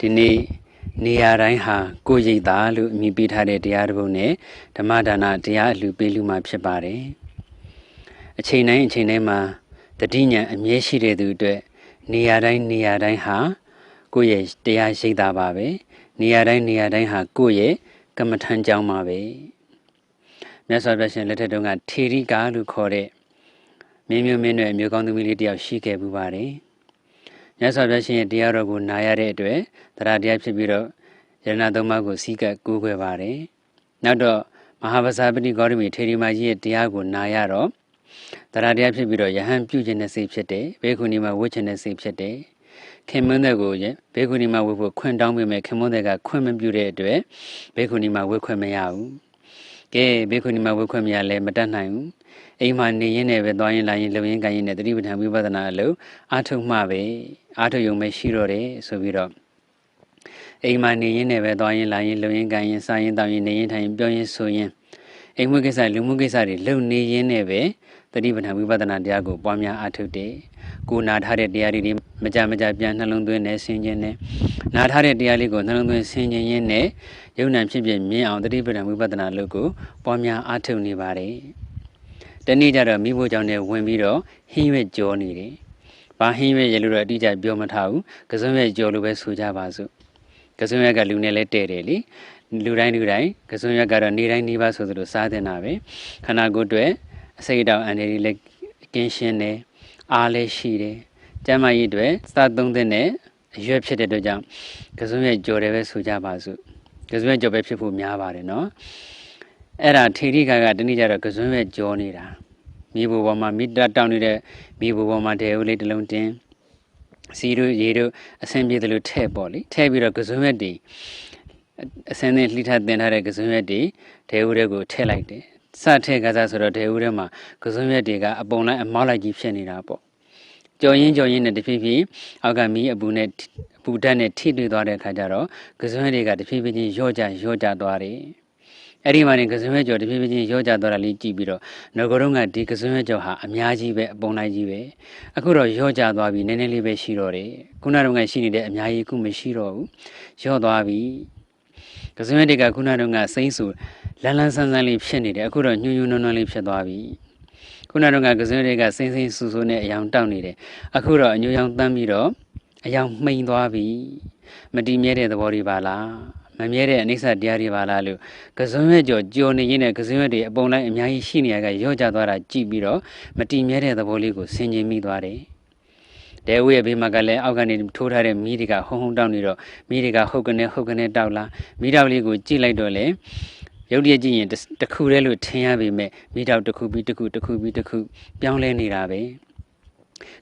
ဒီနေ့နေရာတိုင်းဟာကိုယ်ရိပ်သာလို့အမည်ပေးထားတဲ့တရားတစ်ပုဒ်နဲ့ဓမ္မဒါနတရားအလှပေးလူမှာဖြစ်ပါတယ်အချိန်တိုင်းအချိန်တိုင်းမှာတတိညာအမြဲရှိတဲ့သူအတွက်နေရာတိုင်းနေရာတိုင်းဟာကိုယ့်ရဲ့တရားရိပ်သာပါပဲနေရာတိုင်းနေရာတိုင်းဟာကိုယ့်ရဲ့ကမ္မထံကြောင်းပါပဲမြတ်စွာဘုရားရှင်လက်ထက်တုန်းကထေရိကာလို့ခေါ်တဲ့မင်းမျိုးမင်းတွေအမျိုးကောင်းသမီးလေးတယောက်ရှိခဲ့ပူပါတယ် မြတ်စွာဘုရားရှင်ရဲ့တရားတော်ကိုနာရတဲ့အတွက်တရားတရားဖြစ်ပြီးတော့ယရဏသုံးပါးကိုစီးကပ်ကိုးကွယ်ပါတယ်နောက်တော့မဟာဗဇာပတိဂေါတမီထေရီမာကြီးရဲ့တရားကိုနာရတော့တရားတရားဖြစ်ပြီးတော့ယဟန်ပြုခြင်းနဲ့စိတ်ဖြစ်တယ်ဘေခုနီမှာဝှခြင်းနဲ့စိတ်ဖြစ်တယ်ခင်မွန်းတဲ့ကိုဘေခုနီမှာဝှဖို့ခွင့်တောင်းပေးမယ်ခင်မွန်းတဲ့ကခွင့်မပြုတဲ့အတွက်ဘေခုနီမှာဝှခွင့်မရဘူး ကဲဘေခုနီမှာဝှခွင့်မရလဲမတတ်နိုင်ဘူးအိမ်မှာနေရင်းနဲ့ပဲသွားရင်လာရင်လုံရင်ကန်ရင်နဲ့တတိပဋ္ဌာန်ဝိပဿနာအလုပ်အာထုတ်မှပဲအာထုတ်ရုံပဲရှိတော့တယ်ဆိုပြီးတော့အိမ်မှာနေရင်းနဲ့ပဲသွားရင်လာရင်လုံရင်ကန်ရင်စားရင်တောင်းရင်နေရင်ထိုင်ရင်ပြောရင်ဆိုရင်အိမ်မှုကိစ္စလူမှုကိစ္စတွေလုံနေရင်းနဲ့ပဲ တတိပဋ္ဌာန်ဝိပဿနာတရားကိုပွားများအားထုတ်တယ်ကိုနာထားတဲ့တရားတွေမကြမကြပြန်နှလုံးသွင်းနေဆင်ခြင်နေနာထားတဲ့တရားလေးကိုနှလုံးသွင်းဆင်ခြင်ရင်းနဲ့ယုံနာဖြစ်ဖြစ်မြင်အောင်တတိပဋ္ဌာန်ဝိပဿနာလုပ်ကိုပွားများအားထုတ်နေပါတယ်တနေ့ကျတော့မိဖို့ကြောင့်လည်းဝင်ပြီးတော့ဟင်းရွက်ကြောနေတယ်။ဘာဟင်းရွက်ရလို့တော့အတိအကျပြောမထားဘူး။ကစုံရွက်ကြောလို့ပဲဆိုကြပါစို့။ကစုံရွက်ကလူနဲ့လည်းတဲ့တယ်လေ။လူတိုင်းလူတိုင်းကစုံရွက်ကတော့နေတိုင်းနေပါဆိုသလိုစားတင်တာပဲ။ခန္ဓာကိုယ်အတွက် အစိတ်တောင်အန်ဒီလည်းကင်းရှင်းတယ်။အားလည်းရှိတယ်။ကျန်းမာရေးအတွက်စားသုံးတဲ့အရွက်ဖြစ်တဲ့အတွက်ကြောင့်ကစုံရွက်ကြောတယ်ပဲဆိုကြပါစို့။ကစုံရွက်ကြောပဲဖြစ်ဖို့များပါတယ်နော်။အဲ့ဒါထေရိကကတနည်းကြတော့ကစွန်းပဲကြောနေတာမြေဘူပေါ်မှာမိတတောင်းနေတဲ့မြေဘူပေါ်မှာတဲဦးလေးတစ်လုံးတင်စီတို့ရေတို့အဆင်ပြေတယ်လို့ထည့်ပေါ့လေထည့်ပြီးတော့ကစွန်းရက်တီအစင်းနဲ့လှိထတင်ထားတဲ့ကစွန်းရက်တီတဲဦးတွေကိုထည့်လိုက်တယ် စထည့်ကစားဆိုတော့တဲဦးထဲမှာကစွန်းရက်တီကအပုံလိုက်အမောက်လိုက်ကြီးဖြစ်နေတာပေါ့ကြော်ရင်ကြော်ရင်နဲ့တဖြည်းဖြည်းအောက်ကမီးအပူနဲ့အပူဓာတ်နဲ့ထိတွေ့သွားတဲ့အခါကျတော့ကစွန်းရက်တွေကတဖြည်းဖြည်းချင်းရော့ကြရော့ကြသွားတယ်အဲ့ဒီမှာနေကစွန်ရွက်ကြော်တဖြည်းဖြည်းချင်းရောကြသွားတာလေးကြည့်ပြီးတော့ငကောတော့ကဒီကစွန်ရွက်ကြော်ဟာအများကြီးပဲအပုံလိုက်ကြီးပဲအခုတော့ရောကြသွားပြီနည်းနည်းလေးပဲရှိတော့တယ်ခုနကတော့ရှိနေတဲ့အများကြီးခုမရှိတော့ဘူးရောသွားပြီ ကစွန်ရွက်တွေကခုနကတော့စိမ့်ဆူလန်းလန်းဆန်းဆန်းလေးဖြစ်နေတယ်အခုတော့ညှို့ညှို့နွန်းနွန်းလေးဖြစ်သွားပြီခုနကတော့ကစွန်ရွက်တွေကစိမ့်စိမ့်ဆူဆူနဲ့အယောင်တောက်နေတယ်အခုတော့အညိုရောင်တန်းပြီးတော့အယောင်မှိန်သွားပြီမတည်မြဲတဲ့သဘောတွေပါလားမမြဲတဲ့အနိစ္စတရားတွေပါလားလို့ကစွန်းရွက်ကြော်ကြော်နေရင်းနဲ့ကစွန်းရွက်တွေအပုံလိုက်အများကြီးရှိနေရကရော့ကျသွားတာကြည့်ပြီးတော့မတည်မြဲတဲ့သဘောလေးကိုဆင်ခြင်မိသွားတယ်။ တဲဝရဲ့ဘေးမှာကလည်းအောက်ကနေထိုးထားတဲ့မီးတွေကဟုံဟုံတောက်နေတော့မီးတွေကဟုတ်ကနေဟုတ်ကနေတောက်လာမီးတောက်လေးကိုကြည့်လိုက်တော့လေရုပ်တရက်ကြည့်ရင်တခုတည်းလို့ထင်ရပေမဲ့မိတောက်တစ်ခုပြီးတစ်ခုတစ်ခုပြီးတစ်ခုပြောင်းလဲနေတာပဲ။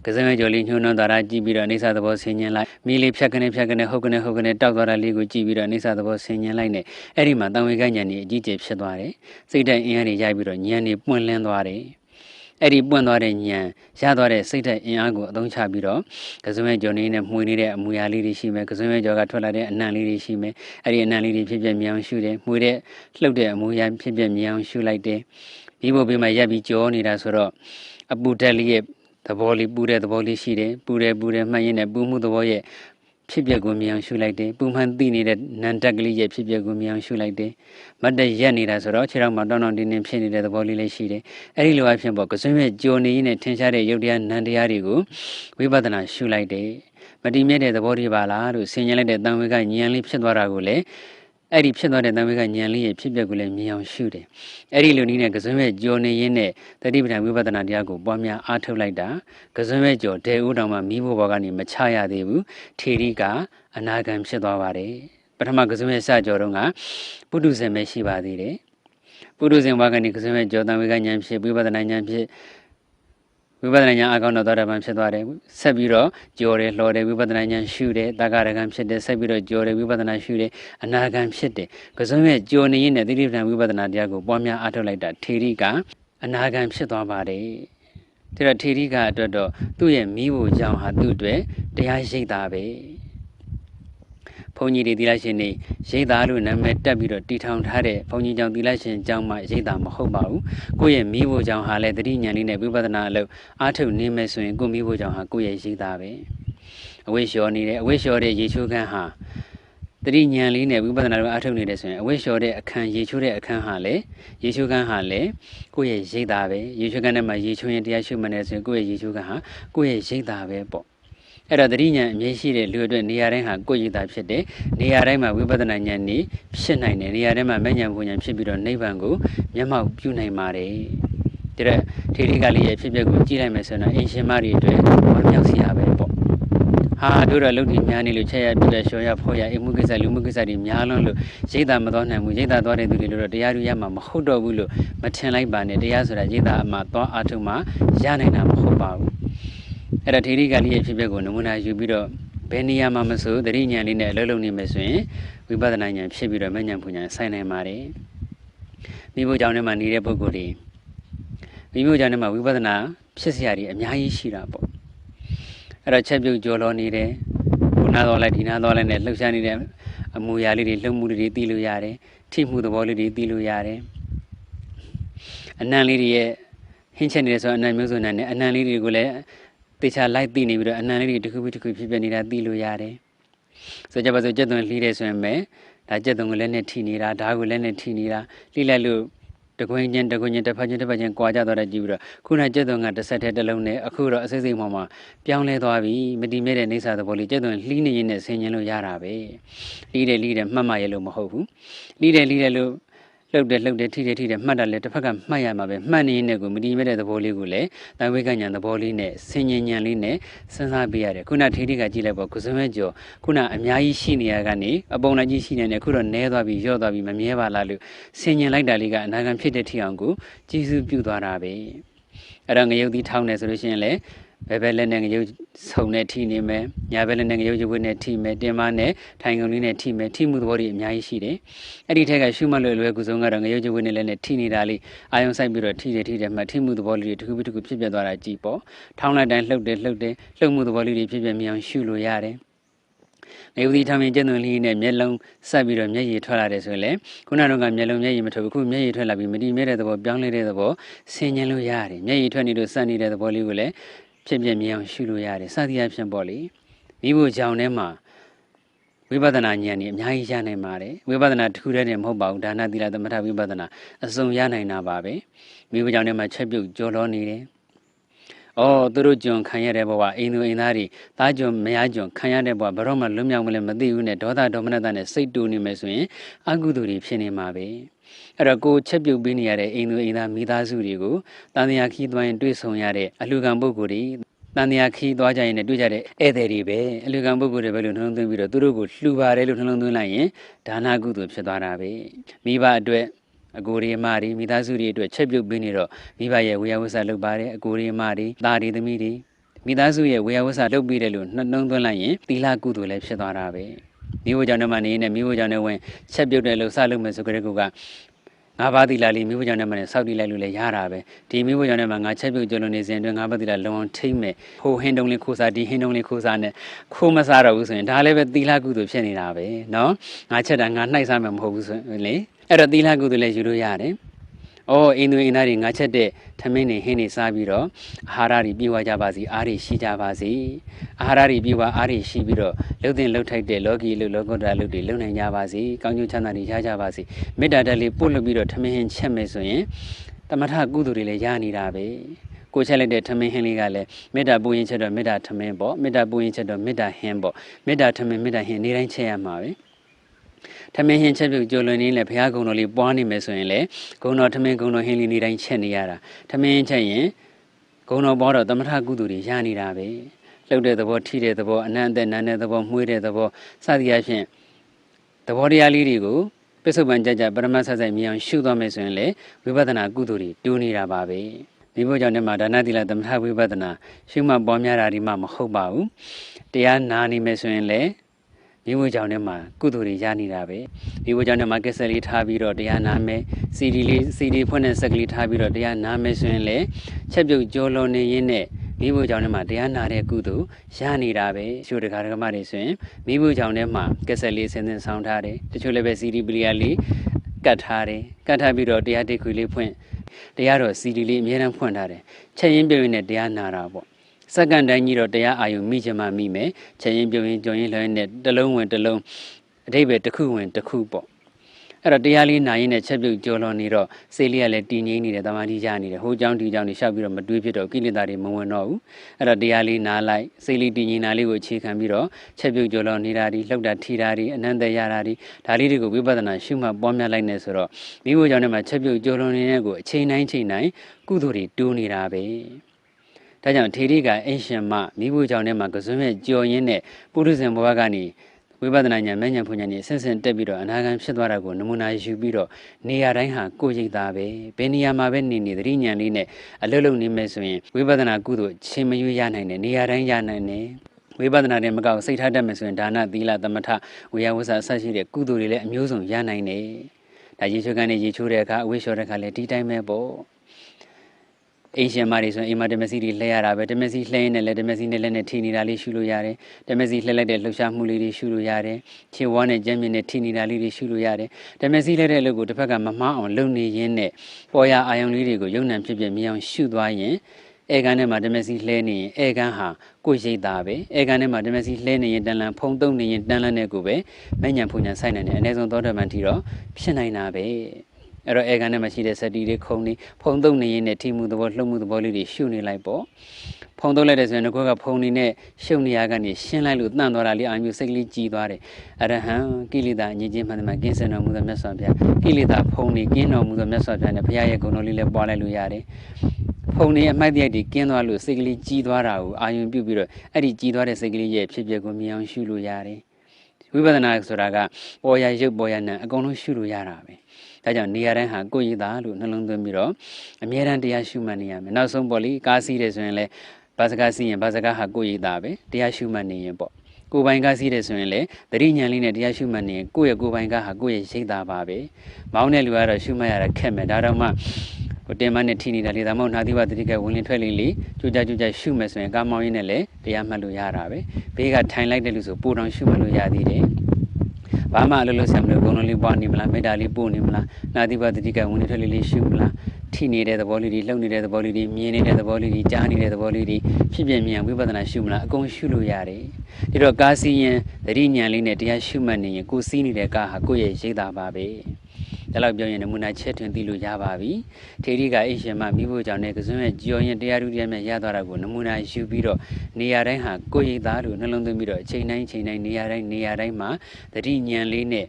ကစမဲကျော်လေးညှိုးနှောသွားတာကြည့်ပြီးတော့အိဋ္ဌသဘောဆင်ញင်လိုက်မိလေးဖြတ်ကနေဖြတ်ကနေဟုတ်ကနေဟုတ်ကနေတောက်သွားတာလေးကိုကြည့်ပြီးတော့အိဋ္ဌသဘောဆင်ញင်လိုက်နဲ့အဲ့ဒီမှာတံဝေကညံနေအကြီးကျယ်ဖြစ်သွားတယ်စိတ်တဲ့အင်အားတွေရိုက်ပြီးတော့ညံနေပွင့်လင်းသွားတယ် အဲ့ဒီပွင့်သွားတဲ့ညံရသွားတဲ့စိတ်တဲ့အင်အားကိုအသုံးချပြီးတော့ကစွမဲကြော်နေနဲ့မှွေနေတဲ့အမူအရာလေးတွေရှိမယ်ကစွမဲကြော်ကထွက်လာတဲ့အနံ့လေးတွေရှိမယ်အဲ့ဒီအနံ့လေးတွေဖြစ်ပြမြောင်ရှုတယ်မှွေတဲ့လှုပ်တဲ့အမူအရာဖြစ်ပြမြောင်ရှုလိုက်တယ်ဒီဘုတ်ဘေးမှာရက်ပြီးကြောနေတာဆိုတော့အပူတက်လေးရဲ့သဘောလေးပူတဲ့သဘောလေးရှိတယ်ပူတယ်ပူတယ်မှတ်ရင်လည်းပူမှုသဘောရဲ့ ဖြစ်ပျက်ကိုမြင်အောင်ရှုလိုက်တယ်ပူမှန်သိနေတဲ့နန္တက်ကလေးရဲ့ဖြစ်ပျက်ကိုမြင်အောင်ရှုလိုက်တယ်မတ်တက်ရက်နေတာဆိုတော့ခြေထောက်မှာတောင်းတောင်းတင်းတင်းဖြစ်နေတဲ့သဘောလေးလေးရှိတယ်အဲ့ဒီလိုအဖြစ်ပေါ့ကစွန်းရဲ့ကြိုနေရင်းနဲ့ထင်ရှားတဲ့ယုတ်တရားနန္တရားတွေကိုဝိပဿနာရှုလိုက်တယ်မတိမြဲတဲ့သဘောတွေပါလားလို့ဆင်ញင်လိုက်တဲ့တန်ဝေကဉာဏ်လေးဖြစ်သွားတာကိုလည်း အဲ့ဒီဖြစ်သွားတဲ့တန်ဝေကဉာဏ်လေးရဲ့ဖြစ်ပျက်ကိုလည်းမြင်အောင်ရှုတယ်အဲ့ဒီလိုနည်းနဲ့ကစွန်းမဲ့ကြော်နေရင်းနဲ့တတိပဌာန်ဝိပဿနာတရားကိုပွားများအားထုတ်လိုက်တာကစွန်းမဲ့ကြော်ဒေဦးတော်မှာမိဖို့ဘောကနေမချရသေးဘူးထေရီကအနာဂံဖြစ်သွားပါတယ်ပထမကစွန်းမဲ့စကြော်တော့ကပုထုဇဉ်ပဲရှိပါသေးတယ်ပုထုဇဉ်ဘဝကနေကစွန်းမဲ့ကြော်တန်ဝေကဉာဏ်ဖြစ်ဝိပဿနာဉာဏ်ဖြစ် ဝိပဿနာဉာဏ်အကောင်းတော့သောတာပန်ဖြစ်သွားတယ်ဆက်ပြီးတော့ကြော်တယ်လှော်တယ်ဝိပဿနာဉာဏ်ရှုတယ်တာဂရကံဖြစ်တယ်ဆက်ပြီးတော့ကြော်တယ်ဝိပဿနာရှုတယ်အနာဂံဖြစ်တယ်ကစုံရဲ့ကြော်နေရင်နဲ့သတိပဋ္ဌာန်ဝိပဿနာတရားကိုပွားများအားထုတ်လိုက်တာထေရိကအနာဂံဖြစ်သွားပါတယ်ဒါတော့ထေရိကအတွက်တော့သူ့ရဲ့မိဖို့ကြောင့်ဟာသူ့အတွက်တရားရိပ်တာပဲ ဘုန်းကြီးတွေသီလရှင်တွေရိတ်သားလို့နာမည်တက်ပြီးတော့တီထောင်ထားတဲ့ဘုန်းကြီးကျောင်းသီလရှင်ကျောင်းမှာရိတ်သားမဟုတ်ပါဘူးကိုယ့်ရဲ့မိဖို့ကျောင်းဟာလည်းတတိညာလေးနဲ့ဝိပဿနာအလုပ်အားထုတ်နေမယ်ဆိုရင်ကိုမိဖို့ကျောင်းဟာကိုယ့်ရဲ့ရိတ်သားပဲအဝိရှော်နေတယ်အဝိရှော်တဲ့ရေချိုးခန်းဟာတတိဉာဏ်လေးနဲ့ဝိပဿနာကိုအထုတ်နေတယ်ဆိုရင်အဝိရှော်တဲ့အခန်းရေချိုးတဲ့အခန်းဟာလေရေချိုးခန်းဟာလေကိုယ့်ရဲ့ရိတ်တာပဲရေချိုးခန်းထဲမှာရေချိုးရင်တရားရှုမှတ်နေဆိုရင်ကိုယ့်ရဲ့ရေချိုးခန်းဟာကိုယ့်ရဲ့ရိတ်တာပဲပေါ့ အဲ့တော့တတိဉာဏ်အမြဲရှိတဲ့လူအတွက်နေရာတိုင်းဟာကိုယ့်ရိတ်တာဖြစ်တယ်နေရာတိုင်းမှာဝိပဿနာဉာဏ်นี่ဖြစ်နိုင်တယ်နေရာတိုင်းမှာမဉဏ်ဘုံဉာဏ်ဖြစ်ပြီးတော့နိဗ္ဗာန်ကိုမျက်မှောက်ပြုနိုင်ပါတယ်တဲ့ထေရိကလေးရဲ့ဖြစ်ပျက်ကိုကြည့်လိုက်မယ်ဆိုတော့အင်ရှင်မတွေအတွက်ဝမ်းမြောက်စရာပဲပေါ့ဟာတို့တော့လုပ်ဒီများနေလို့ချက်ရပြည့်လျှော်ရဖော်ရအိမ်မှုကိစ္စလူမှုကိစ္စတွေများလွန်းလို့ရိတ်တာမတော်နိုင်ဘူးရိတ်တာသွားတဲ့သူတွေလို့တရားသူရမှာမဟုတ်တော့ဘူးလို့မထင်လိုက်ပါနဲ့တရားဆိုတာရိတ်တာအမှသွားအားထုတ်မှရနိုင်တာမဟုတ်ပါဘူး အဲ့ဒါထေရိကလေးရဲ့ဖြစ်ပျက်ကိုနမူနာယူပြီးတော့ဘယ်နေရာမှာမဆိုတတိညာလေးနဲ့အလုပ်လုပ်နေမယ်ဆိုရင်ဝိပဿနာဉာဏ်ဖြစ်ပြီးတော့မဉဏ်ပူဉာဏ်ဆိုင်နိုင်ပါတယ်မိဖို့ကြောင့်ထဲမှာနေတဲ့ပုဂ္ဂိုလ်တွေမိဖို့ကြောင့်ထဲမှာဝိပဿနာဖြစ်စရာတွေအများကြီးရှိတာပေါ့အဲ့တော့ချက်ပြုတ်ကြော်လောနေတယ်ဘုနာတော်လိုက်ဒီနာတော်လိုက်နဲ့လှုပ်ရှားနေတဲ့အမူအရာလေးတွေလှုပ်မှုတွေသိလို့ရတယ်ထိမှုသဘောလေးတွေသိလို့ရတယ်အနံလေးတွေရဲ့ဟင်းချက်နေတယ်ဆိုတော့အနံမျိုးစုံနဲ့အနံလေးတွေကိုလည်း တေချာလိုက်သိနေပြီးတော့အနံလေးတွေတစ်ခုပြီးတစ်ခုဖြစ်ပြနေတာသိလို့ရတယ်ဆိုကြပါစို့ကြက်သွန်လှီးတယ်ဆိုရင်ပဲဒါကြက်သွန်ကိုလည်းနဲ့ထိနေတာဓာတ်ကိုလည်းနဲ့ထိနေတာလှီးလိုက်လို့တကွင်းချင်းတကွင်းချင်းတစ်ဖက်ချင်းတစ်ဖက်ချင်းကြွာကြသွားတဲ့ကြည့်ပြီးတော့ခုနကျက်သွန်ကတစ်ဆက်တည်းတစ်လုံးနဲ့အခုတော့အစိစိမ်မှမှပြောင်းလဲသွားပြီမတိမဲတဲ့နေစာသဘောလေးကျက်သွန်လှီးနေရင်နဲ့ဆင်ញင်လို့ရတာပဲလှီးတယ်လှီးတယ်မှတ်မှရလို့မဟုတ်ဘူးလှီးတယ်လှီးတယ်လို့ လှုပ်တယ်လှုပ်တယ်ထိတယ်ထိတယ်မှတ်တယ်လေတစ်ဖက်ကမှတ်ရမှာပဲမှတ်နေရင်လည်းကိုမတိမဲတဲ့သဘောလေးကိုလည်းတန်ဝိကညာသဘောလေးနဲ့ဆင်ញင်ညံလေးနဲ့စဉ်းစားပေးရတယ်ခုနထေတိကကြည့်လိုက်ပေါ့ကုစမဲကျော်ခုနအများကြီးရှိနေရကနေအပုံလိုက်ကြီးရှိနေတယ်ခုတော့နဲသွားပြီရော့သွားပြီမမြဲပါလားလို့ဆင်ញင်လိုက်တာလေးကအနာဂံဖြစ်တဲ့ထီအောင်ကိုကြည်စုပြုသွားတာပဲအဲ့တော့ငရုတ်သီးထောင်းတယ်ဆိုလို့ရှိရင်လည်း ဘယ်ဘက်လက်နဲ့ငရုတ်ဆုံနဲ့ထိနေမယ်ညာဘက်လက်နဲ့ငရုတ်ရွက်နဲ့ထိမယ်တင်မနဲ့ထိုင်ကုန်လေးနဲ့ထိမယ်ထိမှုသဘောတွေအများကြီးရှိတယ်အဲ့ဒီထက်ကရှုမှတ်လို့လွယ်ကူဆုံးကတော့ငရုတ်ရွက်နဲ့လက်နဲ့ထိနေတာလေးအာယုံဆိုင်ပြီးတော့ထိတယ်ထိတယ်မှထိမှုသဘောလေးတွေတစ်ခုပြီးတစ်ခုဖြစ်ပြသွားတာကြည့်ပေါ့ထောင်းလိုက်တိုင်းလှုပ်တယ်လှုပ်တယ်လှုပ်မှုသဘောလေးတွေဖြစ်ပြမြင်အောင်ရှုလို့ရတယ်နေဦးဒီထမင်းကျက်သွန်လေးနဲ့မျက်လုံးဆက်ပြီးတော့မျက်ရည်ထွက်လာတယ်ဆိုရင်လေခုနကတော့မျက်လုံးမျက်ရည်မထွက်ဘူးခုမျက်ရည်ထွက်လာပြီးမတိမဲတဲ့သဘောပြောင်းလဲတဲ့သဘောဆင်ញင်လို့ရတယ်မျက်ရည်ထွက်နေလို့စက်နေတဲ့သဘောလေးကိုလည်း ဖြစ်ပြမြင်အောင်ရှုလို့ရတယ်စသည်အဖြစ်ပေါ့လေမိဖို့ကြောင့်ထဲမှာဝိပဿနာဉာဏ်นี่အများကြီးရနိုင်ပါတယ်ဝိပဿနာတစ်ခုတည်းနဲ့မဟုတ်ပါဘူးဒါနသီလသမထဝိပဿနာအစုံရနိုင်တာပါပဲမိဖို့ကြောင့်ထဲမှာချက်ပြုတ်ကြော်လောနေတယ်အော်သူတို့ကြုံခံရတဲ့ဘဝအိမ်သူအိမ်သားတွေသားကြုံမယားကြုံခံရတဲ့ဘဝဘရောမှလွတ်မြောက်မလဲမသိဘူးနဲ့ဒေါသဒေါမနတနဲ့စိတ်တူနေမယ်ဆိုရင်အကုသိုလ်တွေဖြစ်နေမှာပဲ အဲ့တော့ကိုချက်ပြုတ်ပေးနေရတဲ့အိမ်သူအိမ်သားမိသားစုတွေကိုတန်တရားခီးသွားရင်တွေ့ဆုံရတဲ့အလှခံပုဂ္ဂိုလ်တွေတန်တရားခီးသွားကြရင်လည်းတွေ့ကြတဲ့ဧည့်သည်တွေပဲအလှခံပုဂ္ဂိုလ်တွေပဲလို့နှလုံးသွင်းပြီးတော့သူတို့ကိုလှူပါတယ်လို့နှလုံးသွင်းလိုက်ရင်ဒါနကုသိုလ်ဖြစ်သွားတာပဲမိဘအတွက်အကိုရီမတွေမိသားစုတွေအတွက်ချက်ပြုတ်ပေးနေတော့မိဘရဲ့ဝေယဝဆလုပ်ပါတယ်အကိုရီမတွေသားတွေသမီးတွေမိသားစုရဲ့ဝေယဝဆလုပ်ပြီးတယ်လို့နှလုံးသွင်းလိုက်ရင်သီလကုသိုလ်လည်းဖြစ်သွားတာပဲ မိဖို့ကြောင့်တော့မနေနဲ့မိဖို့ကြောင့်လည်းဝင်ချက်ပြုတ်တယ်လို့စလုပ်မယ်ဆိုကြတဲ့ကငါးပါးသီလလေးမိဖို့ကြောင့်လည်းမနဲ့စောက်တည်လိုက်လို့လည်းရတာပဲဒီမိဖို့ကြောင့်လည်းမငါချက်ပြုတ်ကြလို့နေစဉ်အတွင်းငါးပါးသီလလုံအောင်ထိမ့်မယ်ဟိုဟင်းတုံးလေးခိုးစားဒီဟင်းတုံးလေးခိုးစားနဲ့ခိုးမစားတော့ဘူးဆိုရင်ဒါလည်းပဲသီလကုသိုလ်ဖြစ်နေတာပဲเนาะငါချက်တာငါနှိုက်စားမှာမဟုတ်ဘူးဆိုရင်လေအဲ့တော့သီလကုသိုလ်လည်းယူလို့ရတယ်။ အော်အင်းသူအင်းသားတွေငါချက်တဲ့ထမင်းတွေဟင်းတွေစားပြီးတော့အာဟာရတွေပြေဝကြပါစီအားတွေရှိကြပါစီ။အာဟာရတွေပြေဝအားတွေရှိပြီးတော့လှုပ်တဲ့လှုပ်ထိုက်တဲ့လောကီလှုပ်လောကုတ္တရာလှုပ်တွေလုံနိုင်ကြပါစီ။ကောင်းကျိုးချမ်းသာတွေရကြပါစီ။မေတ္တာတက်လေးပို့လှုပ်ပြီးတော့ထမင်းဟင်းချက်မယ်ဆိုရင်တမထကုသိုလ်တွေလည်းရနေတာပဲ။ကိုချက်လိုက်တဲ့ထမင်းဟင်းလေးကလည်းမေတ္တာပူရင်ချက်တော့မေတ္တာထမင်းပေါ့မေတ္တာပူရင်ချက်တော့မေတ္တာဟင်းပေါ့မေတ္တာထမင်းမေတ္တာဟင်းနေတိုင်းချက်ရမှာပဲ။ ထမင်းဟင်းချက်ပြုတ်ကြိုလွန်နေလဲဘုရားကုံတော်လေးပွားနေမယ်ဆိုရင်လေဂုံတော်ထမင်းဂုံတော်ဟင်းလေးနေတိုင်းချက်နေရတာထမင်းချက်ရင်ဂုံတော်ပွားတော့သမထကုသိုလ်တွေရနေတာပဲလှုပ်တဲ့သဘောထိတဲ့သဘောအနန္တနန်းတဲ့သဘောမှုေးတဲ့သဘောစသည်အဖြစ်သဘောတရားလေးတွေကိုပစ္စုပန်ကြကြပရမတ်ဆက်ဆက်မြင်အောင်ရှုသွားမယ်ဆိုရင်လေဝိပဿနာကုသိုလ်တွေတိုးနေတာပါပဲဒီဘုကြောင့်လည်းမှာဒါနတိလသမထဝိပဿနာရှုမှတ်ပွားများတာဒီမှမဟုတ်ပါဘူးတရားနာနေမယ်ဆိုရင်လည်း မိဝေကြောင့်ထဲမှာကုသိုလ်တွေရနေတာပဲမိဝေကြောင့်ထဲမှာကက်ဆက်လေးထားပြီးတော့တရားနာမယ်စီဒီလေးစီဒီဖွင့်တဲ့ဆက်ကလေးထားပြီးတော့တရားနာမယ်ဆိုရင်လေချက်ပြုတ်ကြောလုံးနေရင်းနဲ့မိဖို့ကြောင့်ထဲမှာတရားနာတဲ့ကုသိုလ်ရနေတာပဲရှို့တကားဒကမတွေဆိုရင်မိဖို့ကြောင့်ထဲမှာကက်ဆက်လေးဆင်းဆင်းဆောင်ထားတယ်တချို့လည်းပဲစီဒီပလီယာလေးကတ်ထားတယ်ကတ်ထားပြီးတော့တရားတိတ်ခွေလေးဖွင့်တရားတော်စီဒီလေးအများအားဖွင့်ထားတယ်ချက်ရင်းပြုံးရင်တရားနာတာပေါ့ စက္ကန့်တိုင်းကြီးတော့တရားအာယုံမိချင်မှမိမယ်ချက်ရင်ပြုံရင်ကြုံရင်လွှဲနဲ့တလုံးဝင်တလုံးအတိပ္ပယ်တစ်ခုဝင်တစ်ခုပေါ့အဲ့တော့တရားလေးနာရင်နဲ့ချက်ပြုတ်ကြော်လွန်နေတော့စိတ်လေးကလည်းတည်ငြိမ်နေတယ်တမာတိရနေတယ်ဟိုကြောင့်ဒီကြောင့်နေရှောက်ပြီးတော့မတွေးဖြစ်တော့ကိလေသာတွေမဝင်တော့ဘူးအဲ့တော့တရားလေးနာလိုက်စိတ်လေးတည်ငြိမ်တာလေးကိုအခြေခံပြီးတော့ချက်ပြုတ်ကြော်လွန်နေတာဒီလှုပ်တာထီတာဒီအနန္တရတာဒီဒါလေးတွေကိုဝိပဿနာရှုမှတ်ပွားများလိုက်နေဆိုတော့မိဖို့ကြောင့်နဲ့မှချက်ပြုတ်ကြော်လွန်နေတဲ့ကိုအချိန်တိုင်းချိန်တိုင်းကုသိုလ်တွေတိုးနေတာပဲ ဒါကြောင့်ထေရီကအိရှင်မမိဖို့ကြောင့်လည်းမှကစွန်းရဲ့ကြော်ရင်းနဲ့ပုရိသင်ဘဝကနေဝိပဿနာဉာဏ်မဲ့ဉာဏ်ဖွဉာဏ်นี่ဆင့်ဆင့်တက်ပြီးတော့အနာဂံဖြစ်သွားတာကိုနမူနာယူပြီးတော့နေရာတိုင်းဟာကိုယ်ရိပ်သားပဲဘယ်နေရာမှာပဲနေနေသတိဉာဏ်လေးနဲ့အလုံးလုံးနေမယ်ဆိုရင်ဝိပဿနာကုသိုလ်ချင်းမရွေးရနိုင်တယ်နေရာတိုင်းရနိုင်တယ်ဝိပဿနာတွေမကောက်စိတ်ထားတတ်မယ်ဆိုရင်ဒါနသီလသမထဝေယဝဆအစရှိတဲ့ကုသိုလ်တွေလည်းအမျိုးစုံရနိုင်တယ်ဒါရေချိုးကနေရေချိုးတဲ့အခါအဝိရှောတဲ့အခါလည်းဒီတိုင်းပဲပေါ့ အိမ်ရှင်မတွေဆိုရင်အိမ်မှာဓမ္မစီတွေလှည့်ရတာပဲဓမ္မစီလှည့်ရင်လည်းဓမ္မစီနဲ့လည်းနဲ့ထိနေတာလေးရှုလို့ရတယ်ဓမ္မစီလှည့်လိုက်တဲ့လှုပ်ရှားမှုလေးတွေရှုလို့ရတယ်ခြေဝါးနဲ့ကြမ်းမြင်နဲ့ထိနေတာလေးတွေရှုလို့ရတယ်ဓမ္မစီလှည့်တဲ့အလုပ်ကိုတစ်ဖက်ကမမှားအောင်လုပ်နေရင်းနဲ့ပေါ်ရအာယုံလေးတွေကိုယုံ nant ဖြစ်ဖြစ်မြင်အောင်ရှုသွားရင်အဲကန်ထဲမှာဓမ္မစီလှဲနေရင်အဲကန်ဟာကိုယ်ရိတ်တာပဲအဲကန်ထဲမှာဓမ္မစီလှဲနေရင်တန်လန်ဖုံသုံးနေရင်တန်လန်နဲ့ကိုပဲမညံဖုန်ညံဆိုင်နိုင်တယ်အနည်းဆုံးသောတမန်ထီတော့ဖြစ်နိုင်တာပဲ အဲ့တော့အဲကန်ထဲမှာရှိတဲ့စတီတွေခုံနေဖုံသုံးနေရင်နဲ့ထိမှုသဘောလှုပ်မှုသဘောလေးတွေရှုနေလိုက်ပေါ့ဖုံသုံးလိုက်တဲ့ဆိုရင်ငါကဖုံနေနဲ့ရှုပ်နေရကနေရှင်းလိုက်လို့တန့်သွားတာလေးအာမျိုးစိတ်လေးကြည်သွားတယ်အရဟံကိလေသာအငြင်းချင်းမှန်တယ်မှာကင်းစင်တော်မူသောမြတ်စွာဘုရားကိလေသာဖုံနေကင်းတော်မူသောမြတ်စွာဘုရားနဲ့ဘုရားရဲ့ဂုဏ်တော်လေးလည်းပွားလိုက်လို့ရတယ်ဖုံနေအမိုက်တရိုက်တွေကင်းသွားလို့စိတ်ကလေးကြီးသွားတာကိုအာယုံပြုတ်ပြီးတော့အဲ့ဒီကြီးသွားတဲ့စိတ်ကလေးရဲ့ဖြစ်ပျက်ကိုမြင်အောင်ရှုလို့ရတယ်ဝိပဿနာဆိုတာကပေါ်ရရုပ်ပေါ်ရနံအကုန်လုံးရှုလို့ရတာပဲ ဒါကြောင့်နေရာတိုင်းဟာကိုယ်ရည်သားလို့နှလုံးသွင်းပြီးတော့အမြဲတမ်းတရားရှုမှတ်နေရမယ်နောက်ဆုံးပေါ့လေကားစီးတယ်ဆိုရင်လည်းဘာစကားစီးရင်ဘာစကားဟာကိုယ်ရည်သားပဲတရားရှုမှတ်နေရင်ပေါ့ကိုယ်ပိုင်ကားစီးတယ်ဆိုရင်လေတတိညာလေးနဲ့တရားရှုမှတ်နေရင်ကိုယ့်ရဲ့ကိုယ်ပိုင်ကားဟာကိုယ့်ရဲ့ရိတ်သားပါပဲမောင်းတဲ့လူကတော့ရှုမှတ်ရတာခက်မယ်ဒါတော့မှဟိုတင်မနဲ့ထိနေတာလေဒါမှမဟုတ်နာသီဝတတိကဝင်လင်းထွက်လေးလေးကြိုကြကြိုကြရှုမယ်ဆိုရင်ကားမောင်းရင်းနဲ့လည်းတရားမှတ်လို့ရတာပဲဘေးကထိုင်လိုက်တဲ့လူဆိုပိုတောင်ရှုမှတ်လို့ရသေးတယ် ဘာမှအလုပ်လုပ်ဆံမလို့ဘုံလုံးလေးပွားနေမလားမေတ္တာလေးပို့နေမလားနာသီဝတတိကဝင်လင်းထွက်လေးလေးရှုမလားထိနေတဲ့သဘောလေးတွေလှုပ်နေတဲ့သဘောလေးတွေမြင်နေတဲ့သဘောလေးတွေကြားနေတဲ့သဘောလေးတွေဖြစ်ပြမြင်ဝိပဿနာရှုမလားအကုန်ရှုလို့ရတယ်ဒီတော့ကားစီးရင်သတိဉာဏ်လေးနဲ့တရားရှုမှတ်နေရင်ကိုယ်စီးနေတဲ့ကားဟာကိုယ့်ရဲ့ရိတ်တာပါပဲ ဒါလောက်ပြောရင်နမူနာချက်ထွင်သိလို့ရပါပြီထေရီကအိရှင်မမိဖို့ကြောင့်နဲ့ကစွန်းရဲ့ကြော်ရင်တရားဓုတရားမြတ်ရသွားတာကိုနမူနာယူပြီးတော့နေရာတိုင်းဟာကိုယ်ရိတ်သားလို့နှလုံးသွင်းပြီးတော့အချိန်တိုင်းချိန်တိုင်းနေရာတိုင်းနေရာတိုင်းမှာတတိဉာဏ်လေးနဲ့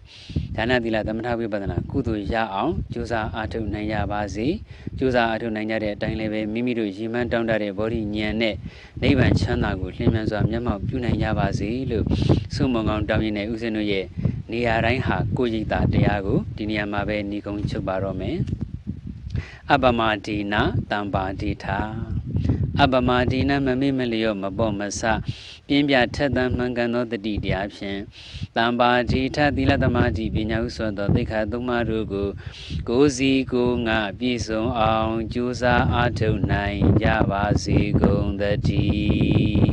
ဒါနသီလသမထဝိပဿနာကုသိုလ်ရအောင်ကြိုးစားအားထုတ်နိုင်ရပါစေကြိုးစားအားထုတ်နိုင်ကြတဲ့အတိုင်းလည်းပဲမိမိတို့ရည်မှန်းတောင်းတတဲ့ဘောဓိဉာဏ်နဲ့နိဗ္ဗာန်ချမ်းသာကိုလျင်မြန်စွာမျက်မှောက်ပြုနိုင်ကြပါစေလို့ဆုမွန်ကောင်းတောင်းရင်းနဲ့ဥစဉ်တို့ရဲ့ နေရာတိုင်းဟာကိုယ်ရိပ်သာတရားကိုဒီနေရာမှာပဲညီကုံချုပ်ပါတော့မယ်အပမဒီနာတံပါတိထာအပမဒီနာမမေ့မလျော့မပေါ့မဆပြင်းပြထက်သန်မှန်ကန်သောတတိတရားဖြင့်တံပါတိထသီလသမာဓိပညာဥသောသောသိက္ခာသုံးပါးတို့ကိုကိုယ်စီကိုငါပြည့်စုံအောင်ကြိုးစားအားထုတ်နိုင်ကြပါစေကုန်သတည်း